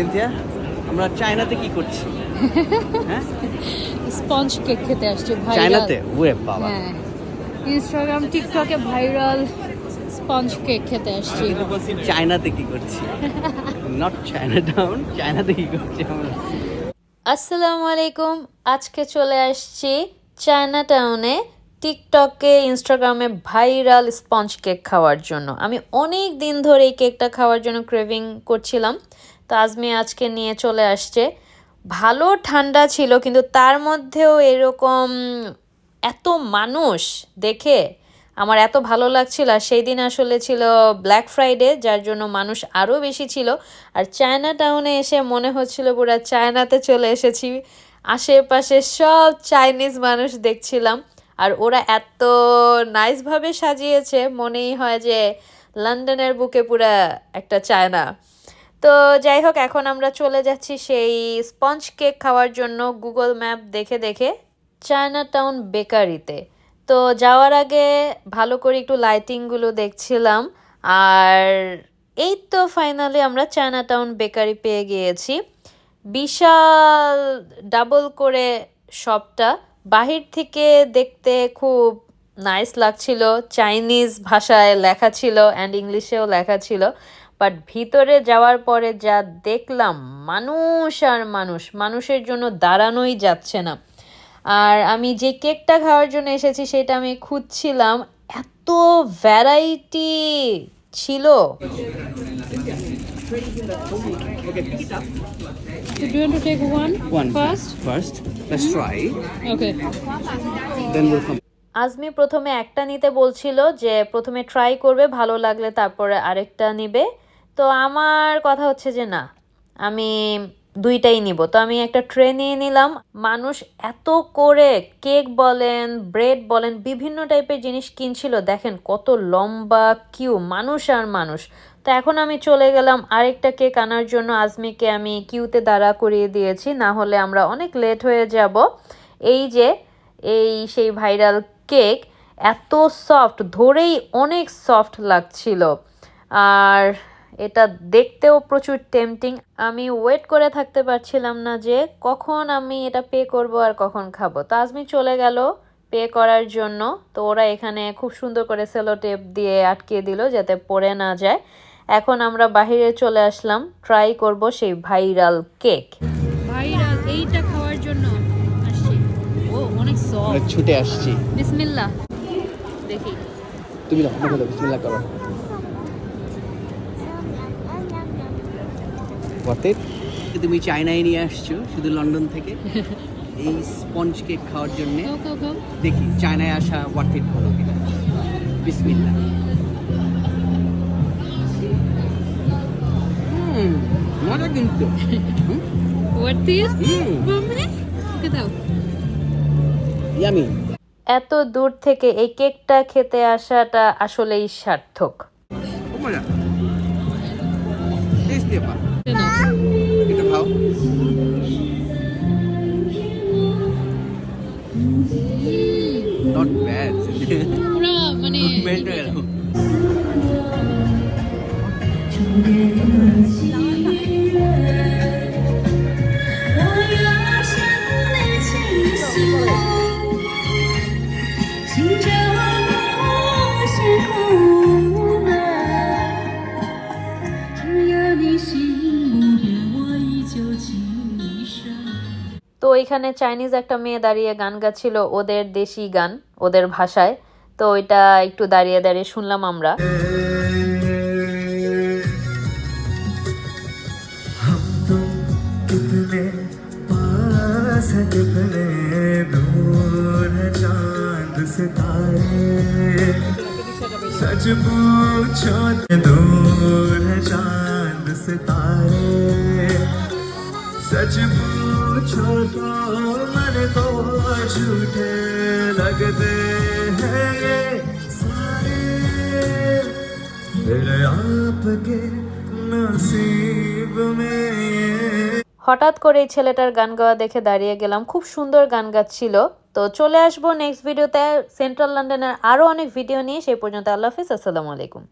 Cynthia আমরা চায়নাতে কি করছি? হ্যাঁ? স্পঞ্জ কেক খেতে আসছে ভাইরাল। চায়নাতে? ওরে বাবা। হ্যাঁ। ইনস্টাগ্রাম টিকটকে ভাইরাল স্পঞ্জ কেক খেতে আসছি। কিন্তু বলছি চায়নাতে কি করছি? নট চায়না টাউন চায়নাতে কি করছি আমরা? আসসালামু আলাইকুম। আজকে চলে আসছি চায়না টাউনে টিকটকে ইনস্টাগ্রামে ভাইরাল স্পঞ্জ কেক খাওয়ার জন্য। আমি অনেক দিন ধরে এই কেকটা খাওয়ার জন্য ক্রেভিং করছিলাম। তো আজমি আজকে নিয়ে চলে আসছে। ভালো ঠান্ডা ছিল, কিন্তু তার মধ্যেও এরকম এত মানুষ, দেখে আমার এত ভালো লাগছিল। আর সেই দিন আসলে ছিল ব্ল্যাক ফ্রাইডে যার জন্য মানুষ আরও বেশি ছিল। আর চায়না টাউনে এসে মনে হচ্ছিল পুরা চায়নাতে চলে এসেছি। আশেপাশে সব চাইনিজ মানুষ দেখছিলাম। আর ওরা এত নাইসভাবে সাজিয়েছে, মনেই হয় যে লন্ডনের বুকে পুরা একটা চায়না তো যাই হোক, এখন আমরা চলে যাচ্ছি সেই স্পঞ্জ কেক খাওয়ার জন্য গুগল ম্যাপ দেখে দেখে চায়না টাউন বেকারিতে। তো যাওয়ার আগে ভালো করে একটু লাইটিংগুলো দেখছিলাম, আর এই তো ফাইনালি আমরা চায়না টাউন বেকারি পেয়ে গিয়েছি। বিশাল ডাবল করে শপটা বাহির থেকে দেখতে খুব নাইস লাগছিল চাইনিজ ভাষায় লেখা ছিল অ্যান্ড ইংলিশেও লেখা ছিল। বাট ভিতরে যাওয়ার পরে যা দেখলাম মানুষ আর মানুষ মানুষের জন্য দাঁড়ানোই যাচ্ছে না আর আমি যে কেকটা খাওয়ার জন্য এসেছি সেটা আমি খুঁজছিলাম এত ভ্যারাইটি ছিল So do you want to take one, One first? First, let's try. Okay. Then we'll come. Azmi প্রথমে একটা নিতে বলছিল যে প্রথমে ট্রাই করবে ভালো লাগলে তারপরে আরেকটা নিবে তো আমার কথা হচ্ছে যে না, আমি দুইটাই নিব। তো আমি একটা ট্রে নিয়ে নিলাম। মানুষ এত করে কেক বলেন, ব্রেড বলেন, বিভিন্ন টাইপের জিনিস কিনছিল। দেখেন কত লম্বা কিউ, মানুষ আর মানুষ। তো এখন আমি চলে গেলাম আরেকটা কেক আনার জন্য। আজমিকে আমি কিউতে দাঁড়া করিয়ে দিয়েছি, না হলে আমরা অনেক লেট হয়ে যাব। এই যে, এই সেই ভাইরাল কেক এত সফট, ধরেই অনেক সফট লাগছিল। আর এটা দেখতেও প্রচুর টেম্পটিং আমি ওয়েট করে থাকতে পারছিলাম না যে কখন আমি এটা পে করব আর কখন খাব। তো আজমি চলে গেল পে করার জন্য। তো ওরা এখানে খুব সুন্দর করে সেলো টেপ দিয়ে আটকিয়ে দিল যাতে পড়ে না যায়। এখন আমরা বাহিরে চলে আসলাম। ট্রাই করব সেই ভাইরাল কেক ভাইরাল এইটা খাওয়ার জন্য আসছি। ও অনেক সফট ছুটে আসছি। বিসমিল্লাহ। দেখি। তুমি বিসমিল্লাহ করো। It? তুমি চায়নায় নিয়ে আসছো শুধু লন্ডন থেকে। এই স্পঞ্জ কেক খাওয়ার জন্য দেখি চায়নায় আসা ওয়ার্থ ইট হলো কিনা। বিসমিল্লাহ। মজা কিন্তু। Worth it hmm. ইয়ামি এত দূর থেকে এই কেকটা খেতে আসাটা আসলেই সার্থক। নট ব্যাড পুরো মানে হয়ে তো এখানে চাইনিজ একটা মেয়ে দাঁড়িয়ে গান গাচ্ছিল ওদের দেশি গান। ওদের ভাষায় তো ওইটা একটু দাঁড়িয়ে দাঁড়িয়ে শুনলাম আমরা कितने पास है कितने दूर है चांद सितारे सच पूछो तो दूर है चांद सितारे सच पूछो तो मन को झूठे लगते हैं ये सारे फिर आपके नसीब में ये হঠাৎ করে এই ছেলেটার গান গাওয়া দেখে দাঁড়িয়ে গেলাম খুব সুন্দর গান গাচ্ছিল তো চলে আসবো নেক্সট ভিডিওতে সেন্ট্রাল লন্ডনের আরও অনেক ভিডিও নিয়ে সেই পর্যন্ত আল্লাহ হাফিজ আসসালামু আলাইকুম